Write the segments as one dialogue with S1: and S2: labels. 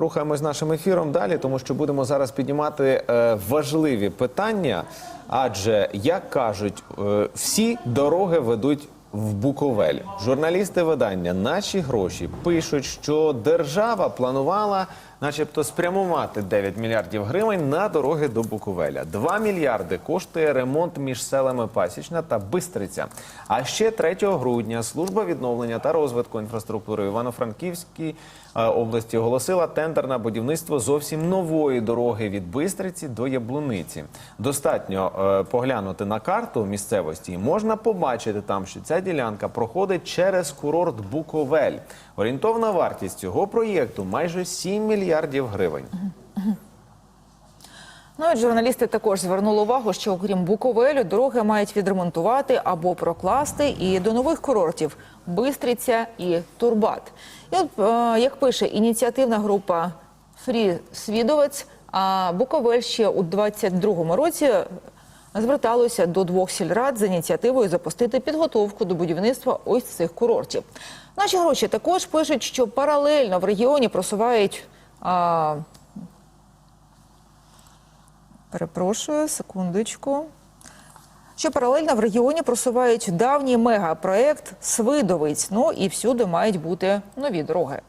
S1: рухаємось нашим ефіром далі, тому що будемо зараз піднімати е, важливі питання. Адже, як кажуть, е, всі дороги ведуть в Буковель. Журналісти видання наші гроші пишуть, що держава планувала, начебто, спрямувати 9 мільярдів гривень на дороги до Буковеля. 2 мільярди коштує ремонт між селами Пасічна та Бистриця. А ще 3 грудня служба відновлення та розвитку інфраструктури Івано-Франківській е, області оголосила тендер на будівництво зовсім нової дороги від Бистриці до Яблуниці. Достатньо е, поглянути на карту місцевості, можна побачити там, що ця ділянка проходить через курорт Буковель. Орієнтовна вартість цього проєкту майже 7 мільярдів гривень.
S2: Ну і журналісти також звернули увагу, що окрім Буковелю дороги мають відремонтувати або прокласти і до нових курортів Бистриця і Турбат. І от е, як пише ініціативна група Фрі Свідовець, а Буковель ще у 22-му році зверталося до двох сільрад з ініціативою запустити підготовку до будівництва ось цих курортів. Наші гроші також пишуть, що паралельно в регіоні просувають. А, Перепрошую, секундочку. Що паралельно в регіоні просувають давній мегапроект Свидовиць. Ну і всюди мають бути нові дороги.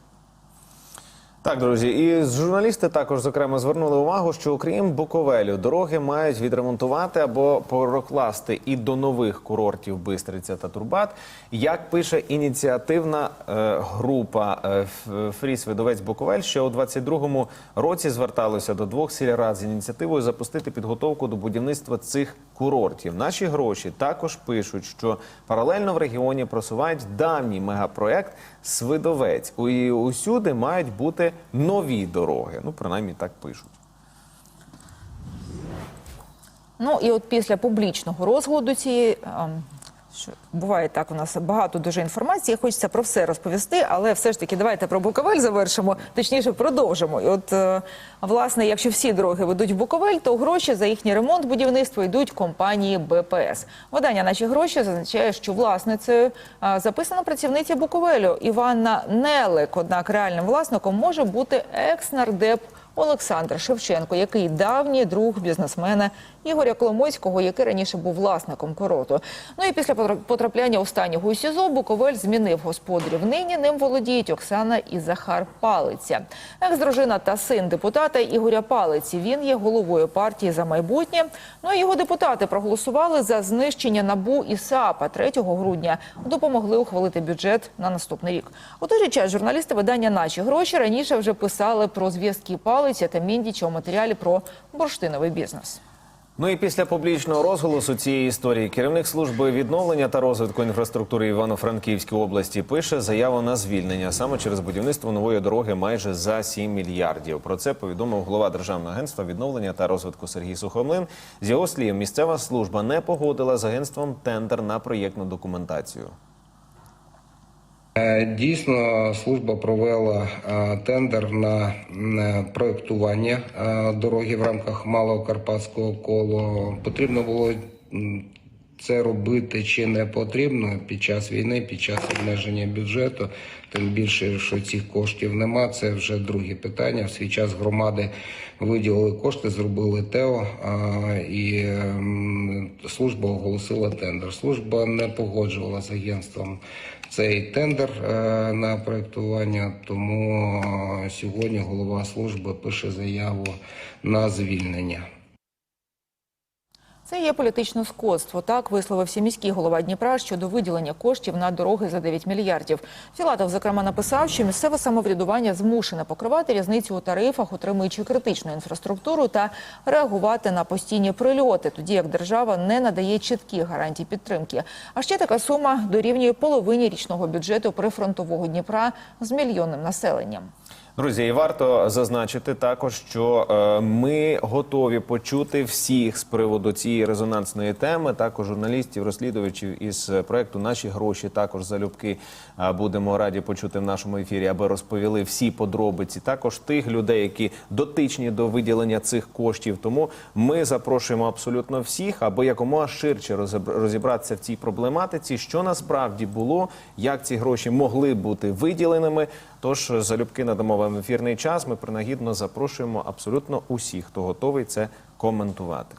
S1: Так, друзі, і журналісти також зокрема звернули увагу, що окрім Буковелю, дороги мають відремонтувати або прокласти і до нових курортів Бистриця та Турбат. Як пише ініціативна е, група е, Фріс Буковель, ще у 22-му році зверталося до двох сільрад з ініціативою запустити підготовку до будівництва цих курортів. Наші гроші також пишуть, що паралельно в регіоні просувають давній мегапроект Свидовець. І усюди мають бути нові дороги. Ну, принаймні так пишуть.
S2: Ну і от після публічного розгляду цієї. Буває так, у нас багато дуже інформації. Хочеться про все розповісти, але все ж таки давайте про Буковель завершимо, точніше продовжимо. І от е, власне, якщо всі дороги ведуть в Буковель, то гроші за їхній ремонт будівництво йдуть компанії БПС. Видання наші гроші зазначає, що власницею е, записана працівниця Буковелю Іванна Нелик. Однак реальним власником може бути екс-нардеп Олександр Шевченко, який давній друг бізнесмена Ігоря Коломойського, який раніше був власником короту. Ну і після потра- потрапляння останнього у СІЗО Буковель змінив господарів. Нині ним володіють Оксана і Захар Палиця. Екс-дружина та син депутата Ігоря Палиці. Він є головою партії за майбутнє. Ну і його депутати проголосували за знищення набу і САПа 3 грудня. Допомогли ухвалити бюджет на наступний рік. У той же час журналісти видання Наші гроші раніше вже писали про зв'язки Палиця та Міндіча у матеріалі про бурштиновий бізнес.
S1: Ну і після публічного розголосу цієї історії керівник служби відновлення та розвитку інфраструктури Івано-Франківської області пише заяву на звільнення саме через будівництво нової дороги майже за 7 мільярдів. Про це повідомив голова державного агентства відновлення та розвитку Сергій Сухомлин. З його слів, місцева служба не погодила з агентством тендер на проєктну документацію.
S3: Е, Дійсно, служба провела е, тендер на е, дороги в рамках Малого Карпатського колу. Потрібно було це робити чи не потрібно під час війни, під час обмеження бюджету. Тим більше, що цих коштів нема. Це вже друге питання. В свій час громади виділили кошти, зробили ТЕО і служба оголосила тендер. Служба не погоджувала з агентством цей тендер е, на проєктування, тому е, сьогодні голова служби пише заяву на звільнення.
S2: Це є політичне скотство. Так висловився міський голова Дніпра щодо виділення коштів на дороги за 9 мільярдів. Філатов, зокрема, написав, що місцеве самоврядування змушене покривати різницю у тарифах, утримуючи критичну інфраструктуру та реагувати на постійні прильоти, тоді як держава не надає чіткі гарантії підтримки. А ще така сума дорівнює половині річного бюджету прифронтового Дніпра з мільйонним населенням.
S1: Друзі, і варто зазначити також, що е, ми готові почути всіх з приводу цієї резонансної теми. Також журналістів, розслідувачів із проекту Наші гроші також залюбки е, будемо раді почути в нашому ефірі, аби розповіли всі подробиці. Також тих людей, які дотичні до виділення цих коштів. Тому ми запрошуємо абсолютно всіх, аби якомога ширше розібратися в цій проблематиці, що насправді було, як ці гроші могли бути виділеними. Тож залюбки надамо вам ефірний час. Ми принагідно запрошуємо абсолютно усіх, хто готовий це коментувати.